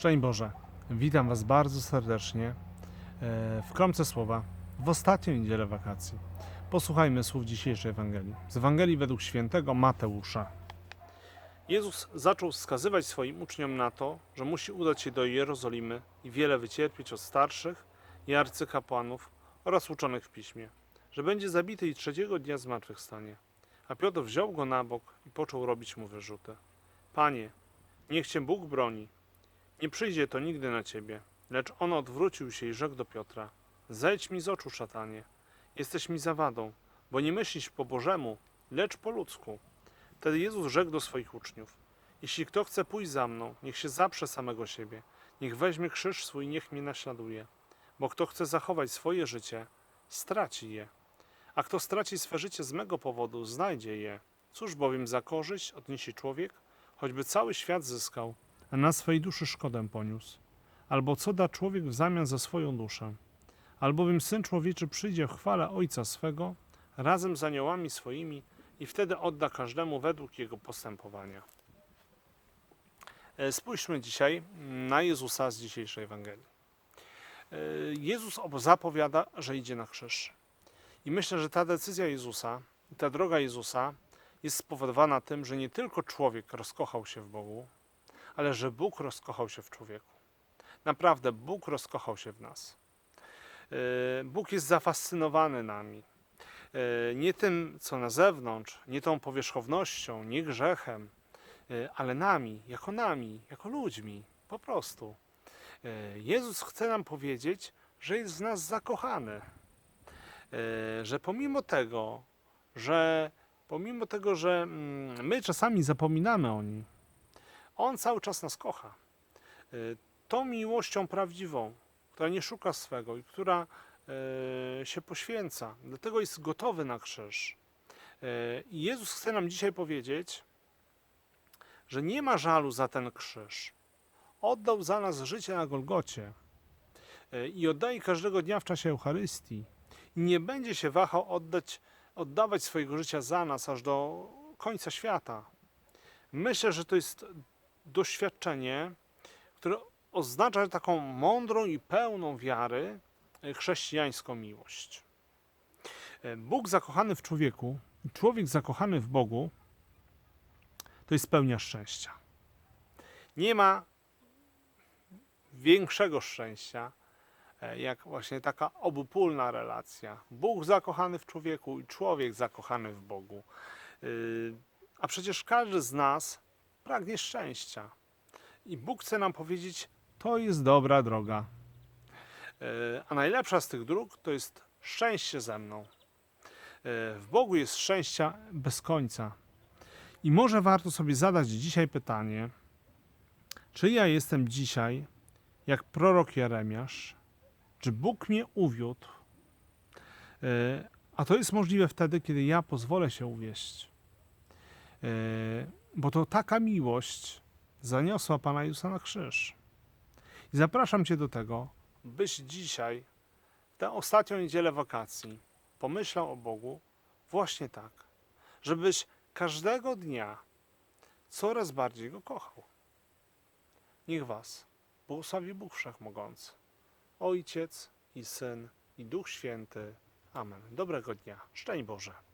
Szczęść Boże, witam Was bardzo serdecznie e, w kromce słowa w ostatnią niedzielę wakacji. Posłuchajmy słów dzisiejszej Ewangelii. Z Ewangelii według świętego Mateusza. Jezus zaczął wskazywać swoim uczniom na to, że musi udać się do Jerozolimy i wiele wycierpieć od starszych i arcykapłanów oraz uczonych w piśmie, że będzie zabity i trzeciego dnia zmartwychwstanie. A Piotr wziął go na bok i począł robić mu wyrzuty. Panie, niech Cię Bóg broni, nie przyjdzie to nigdy na ciebie. Lecz on odwrócił się i rzekł do Piotra: Zejdź mi z oczu, szatanie. Jesteś mi zawadą, bo nie myślisz po Bożemu, lecz po ludzku. Wtedy Jezus rzekł do swoich uczniów: Jeśli kto chce pójść za mną, niech się zaprze samego siebie, niech weźmie krzyż swój, niech mnie naśladuje. Bo kto chce zachować swoje życie, straci je. A kto straci swe życie z mego powodu, znajdzie je. Cóż bowiem za korzyść odniesie człowiek, choćby cały świat zyskał, na swej duszy szkodę poniósł. Albo co da człowiek w zamian za swoją duszę? Albowiem Syn Człowieczy przyjdzie w chwale Ojca swego, razem z aniołami swoimi i wtedy odda każdemu według jego postępowania. E, Spójrzmy dzisiaj na Jezusa z dzisiejszej Ewangelii. E, Jezus zapowiada, że idzie na krzyż. I myślę, że ta decyzja Jezusa, ta droga Jezusa jest spowodowana tym, że nie tylko człowiek rozkochał się w Bogu, ale że Bóg rozkochał się w człowieku. Naprawdę, Bóg rozkochał się w nas. Yy, Bóg jest zafascynowany nami. Yy, Nie tym, co na zewnątrz, nie tą powierzchownością, nie grzechem, yy, ale nami, jako nami, jako ludźmi, po prostu. Jezus chce nam powiedzieć, że jest w nas zakochany. Że pomimo tego, że pomimo tego, że mm, my czasami zapominamy o nim, on cały czas nas kocha. Y, Tą miłością prawdziwą, która nie szuka swego i która y, się poświęca. Dlatego jest gotowy na krzyż. Y, I Jezus chce nam dzisiaj powiedzieć, że nie ma żalu za ten krzyż. Oddał za nas życie na Golgocie i oddaje każdego dnia w czasie Eucharystii. I nie będzie się wahał oddać, oddawać swojego życia za nas aż do końca świata. Myślę, że to jest doświadczenie, które oznacza taką mądrą i pełną wiary e, chrześcijańską miłość. E, Bóg zakochany w człowieku, człowiek zakochany w Bogu, to jest pełnia szczęścia. Nie ma większego szczęścia, e, jak właśnie taka obopólna relacja. Bóg zakochany w człowieku i człowiek zakochany w Bogu. A przecież każdy z nas pragnie szczęścia. I Bóg chce nam powiedzieć, to jest dobra droga. E, A najlepsza z tych dróg to jest szczęście ze mną. E, W Bogu jest szczęścia bez końca. I może warto sobie zadać dzisiaj pytanie, czy ja jestem dzisiaj jak prorok Jeremiasz, czy Bóg mnie uwiódł, E, a to jest możliwe wtedy, kiedy ja pozwolę się uwieść. Bo to taka miłość zaniosła Pana Jezusa na krzyż. I zapraszam Cię do tego, byś dzisiaj, w tę ostatnią niedzielę wakacji, pomyślał o Bogu właśnie tak, żebyś każdego dnia coraz bardziej Go kochał. Niech Was błogosławi Bóg Wszechmogący, Ojciec i Syn i Duch Święty. Amen. Dobrego dnia. Szczęść Boże.